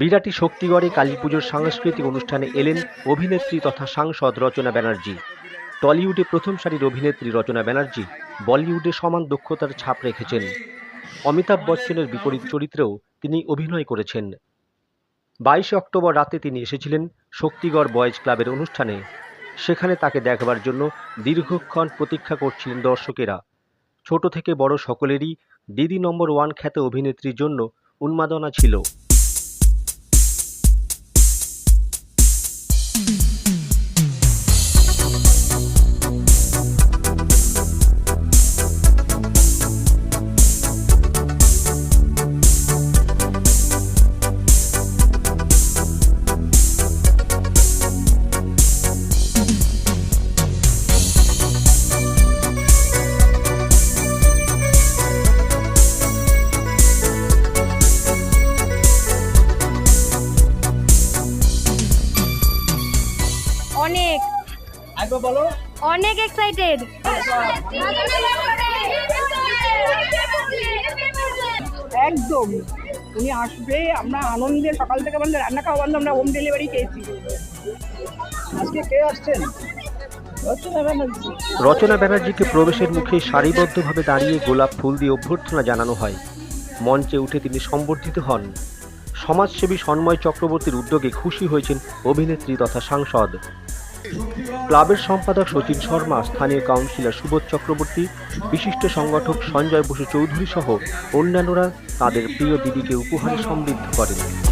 বিরাটি শক্তিগড়ে কালী পুজোর সাংস্কৃতিক অনুষ্ঠানে এলেন অভিনেত্রী তথা সাংসদ রচনা ব্যানার্জি। টলিউডে প্রথম সারির অভিনেত্রী রচনা ব্যানার্জি বলিউডে সমান দক্ষতার ছাপ রেখেছেন। অমিতাভ বচ্চনের বিপরীত চরিত্রেও তিনি অভিনয় করেছেন। বাইশে অক্টোবর রাতে তিনি এসেছিলেন শক্তিগড় বয়েজ ক্লাবের অনুষ্ঠানে। সেখানে তাকে দেখবার জন্য দীর্ঘক্ষণ প্রতীক্ষা করছিলেন দর্শকেরা। ছোট থেকে বড় সকলেরই দিদি নম্বর ওয়ান খ্যাত অভিনেত্রীর জন্য উন্মাদনা ছিল। বলো? অনেক এক্সাইটেড একদম। উনি আসবে আমরা আনন্দে সকাল থেকে বন্ধ রান্না খাওয়া বন্ধ আমরা হোম ডেলিভারি পেয়েছি আজকে কে আসছেন? রচনা রচনা ব্যানার্জিকে প্রবেশের মুখে সারিবদ্ধভাবে দাঁড়িয়ে গোলাপ ফুল দিয়ে অভ্যর্থনা জানানো হয়। মঞ্চে উঠে তিনি সম্বর্ধিত হন। সমাজসেবী সন্ময় চক্রবর্তীর উদ্যোগে খুশি হয়েছেন অভিনেত্রী তথা সাংসদ ক্লাবের সম্পাদক সচিন শর্মা, স্থানীয় কাউন্সিলর সুবোধ চক্রবর্তী, বিশিষ্ট সংগঠক সঞ্জয় বসু চৌধুরী সহ অন্যান্যরা তাদের প্রিয় দিদিকে উপহারে সমৃদ্ধ করেন।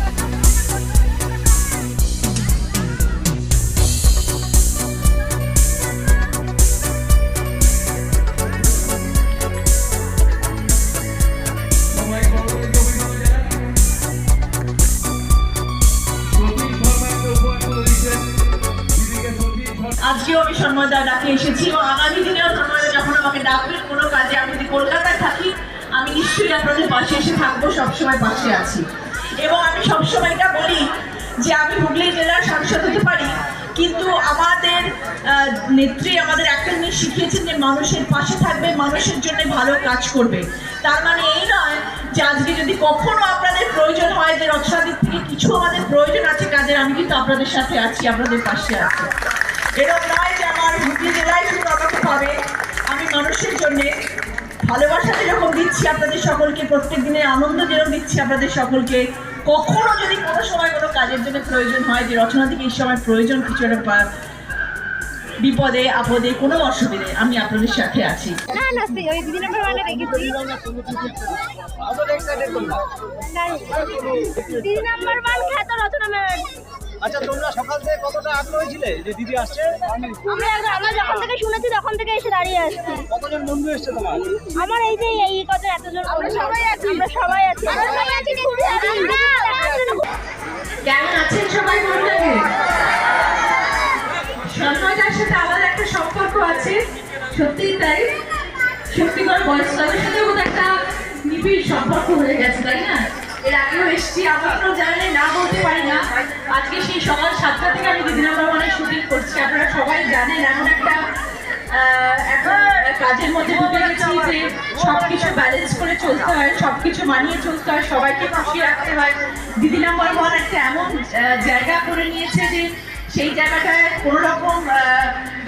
আজকেও আমি সন্ময়দা ডাকে এসেছি এবং আগামী দিনেও সন্ময়দা যখন আমাকে ডাকবেন, কোনো কাজে আমি যদি কলকাতায় থাকি, আমি নিশ্চয়ই আপনাদের পাশে এসে থাকব, সবসময় পাশে আছি। এবং আমি সবসময় এটা বলি যে আমি হুগলি জেলার সাংসদ হতে পারি, কিন্তু আমাদের নেত্রী আমাদের একটা জিনিস শিখিয়েছেন যে মানুষের পাশে থাকবে, মানুষের জন্য ভালো কাজ করবে। তার মানে এই নয় যে আজকে যদি কখনো আপনাদের প্রয়োজন হয় যে রচনা থেকে কিছু আমাদের প্রয়োজন আছে কাজের, আমি কিন্তু আপনাদের সাথে আছি, আপনাদের পাশে আছি। এরকম নয় যে আমার হুগলি জেলায় শুধু আমাকে পাবে আমি মানুষের জন্য ভালোবাসা যেরকম দিচ্ছি আপনাদের সকলকে প্রত্যেক দিনের আনন্দ যেরকম দিচ্ছি আপনাদের সকলকে কখনো যদি কোনো সময় কোনো কাজের জন্য প্রয়োজন হয় যে রচনা থেকে এই সময় প্রয়োজন কিছু একটা বিপদে আপদে কোনো অসুবিধে আমি আপনাদের সাথে আছি। না না ওই দিদি নাম্বার ওয়ানে রেখেছি দিদি নাম্বার ওয়ান খ্যাত রচনা ব্যানার্জি আচ্ছা তোমরা সকাল থেকে কতটা আগ্রহী ছিলে যে দিদি আসছে? আমরা আমরা যখন থেকে শুনেছি তখন থেকে এসে দাঁড়িয়ে আসছি। কতজন বন্ধু এসছে তোমার? আমার এই যে এই কত এতজন আমরা সবাই আছি। আমরা সবাই আছি। আমরা সবাই আছি কেমন আছেন সবাই বলবেন? সন্ময়দার সাথে আলাদা একটা সম্পর্ক আছে। সত্যিই তাই। শক্তিগড় বয়স ক্লাবের সাথে বোধ একটা নিবিড় সম্পর্ক হয়ে গেছে তাই না? এর আগেও এসেছি আমাকেও জানালে না বলতে পারি না। আজকে সেই সকাল সাতটা থেকে আমি দিদি নাম্বার ওয়ানের শুটিং করছি। আপনারা সবাই জানেন এমন একটা কাজের মধ্যে ঢুকে গেছি যে সবকিছু ব্যালেন্স করে চলতে হয়, সবকিছু মানিয়ে চলতে হয়, সবাইকে খুশি রাখতে হয়। দিদি নম্বর ওয়ান একটা এমন জায়গা করে নিয়েছে যে সেই জায়গাটায় কোনো রকম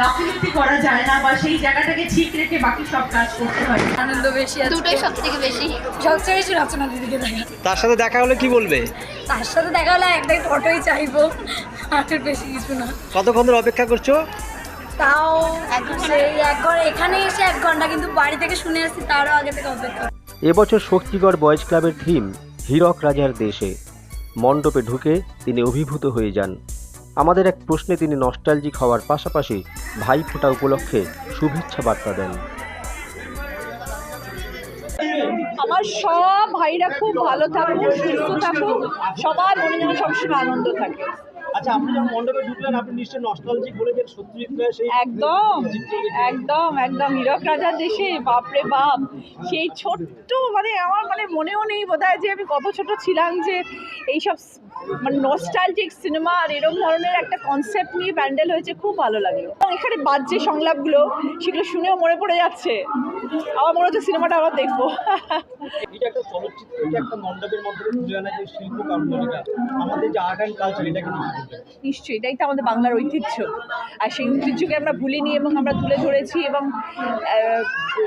গাফিলতি করা যায় না বা সেই জায়গাটাকে ঠিক রেখে বাকি সব কাজ করতে হয়। আনন্দ বেশি আছে। দুটোই সব থেকে বেশি। সবচেয়ে বেশি রচনা দিদিকে দেখা তার সাথে দেখা হলে কি বলবে? তার সাথে দেখা হলে একটাই ফটোই চাইব। আর বেশি কিছু না। কতক্ষণ ধরে অপেক্ষা করছ? তাও সেই এক ঘণ্টা এখানে এসে এক ঘণ্টা কিন্তু বাড়ি থেকে শুনে আসছি তারও আগে থেকে অপেক্ষা। এবছর শক্তিগড় বয়েজ ক্লাবের থিম হীরক রাজার দেশে। মণ্ডপে ঢুকে তিনি অভিভূত হয়ে যান। আমাদের এক প্রশ্নে তিনি নস্টালজিক হওয়ার পাশাপাশি ভাইফোঁটা উপলক্ষে শুভেচ্ছা বার্তা দেন। আমার সব ভাইরা খুব ভালো থাকুক সুস্থ থাকুক সবার মনে যেন সবসময় আনন্দ থাকে। আচ্ছা আপনি যখন মণ্ডপে ঢুকলেন আপনি নিশ্চয়ই নস্টালজিক বলে যে সত্যজিৎ রায় সেই একদম একদম একদম। হীরক রাজার দেশে বাপরে বাপ। সেই ছোট্ট মানে আমার মানে মনেও নেই বোধ যে আমি কত ছোট ছিলাম যে এইসব মানে নস্টালজিক সিনেমা আর এরকম ধরনের একটা কনসেপ্ট নিয়ে প্যান্ডেল হয়েছে খুব ভালো লাগল এবং এখানে বাজছে সংলাপগুলো সেগুলো শুনেও মনে পড়ে যাচ্ছে। আমার মনে হচ্ছে সিনেমাটা আবার দেখব। যে যে? নিশ্চয়ই এটাই তো আমাদের বাংলার ঐতিহ্য। আর সেই ঐতিহ্যকে আমরা ভুলিনি এবং আমরা তুলে ধরেছি এবং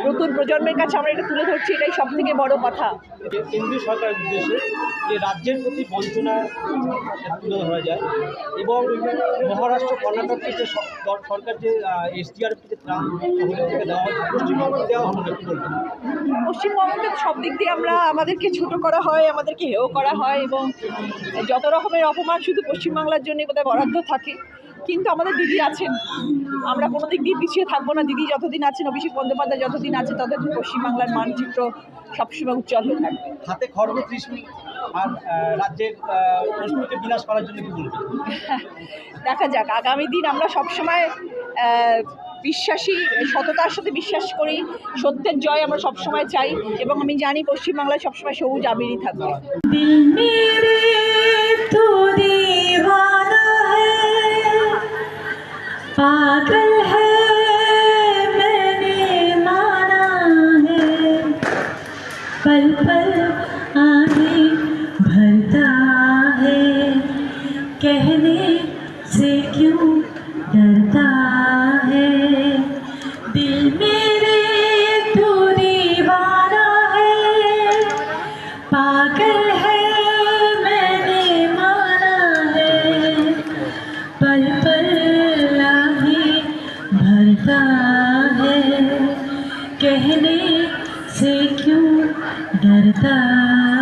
নতুন প্রজন্মের কাছে আমরা এটা তুলে ধরছি এটাই সব থেকে বড় কথা। যে কেন্দ্রীয় সরকারের উদ্দেশ্যে যে রাজ্যের প্রতি বঞ্চনা তুলে ধরা যায়। এবং মহারাষ্ট্র কর্ণাটককে যে সরকার যে এসডিআর যে ত্রাণ থেকে দেওয়া হয় পশ্চিমবঙ্গে দেওয়া হলো না বলবেন? পশ্চিমবঙ্গকে সব দিক দিয়ে আমরা আমাদেরকে ছোট করা হয় আমাদেরকে হেয় করা হয় এবং যত রকমের অপমান শুধু পশ্চিমবাংলার জন্যই বোধহয় বরাদ্দ থাকে। কিন্তু আমাদের দিদি আছেন। আমরা কোনো দিক দিয়ে পিছিয়ে থাকব না। দিদি যতদিন আছেন অভিষেক বন্দ্যোপাধ্যায় যতদিন আছে ততদিন পশ্চিমবাংলার মানচিত্র সবসময় উজ্জ্বল হয়ে থাকবে। হাতে খড়গ ত্রিশূল আর আহ, রাজ্যের প্রশ্নকে বিনাশ করার জন্য কি বলবেন দেখা যাক আগামী দিন আমরা সবসময় আহ, বিশ্বাসী সততার সাথে বিশ্বাস করি সত্যের জয় আমরা সবসময় চাই এবং আমি জানি পশ্চিমবাংলায় সবসময় সবুজ আবিরই থাকবে दिल मेरे तू दीवाना है पागल है मैंने माना है पल पल आने भरता है। कहने से क्यों डरता है? दिल मेरे तू दीवाना है। पागल है, मैंने माना है। पल पल आगे भरता है। कहने से क्यों डरता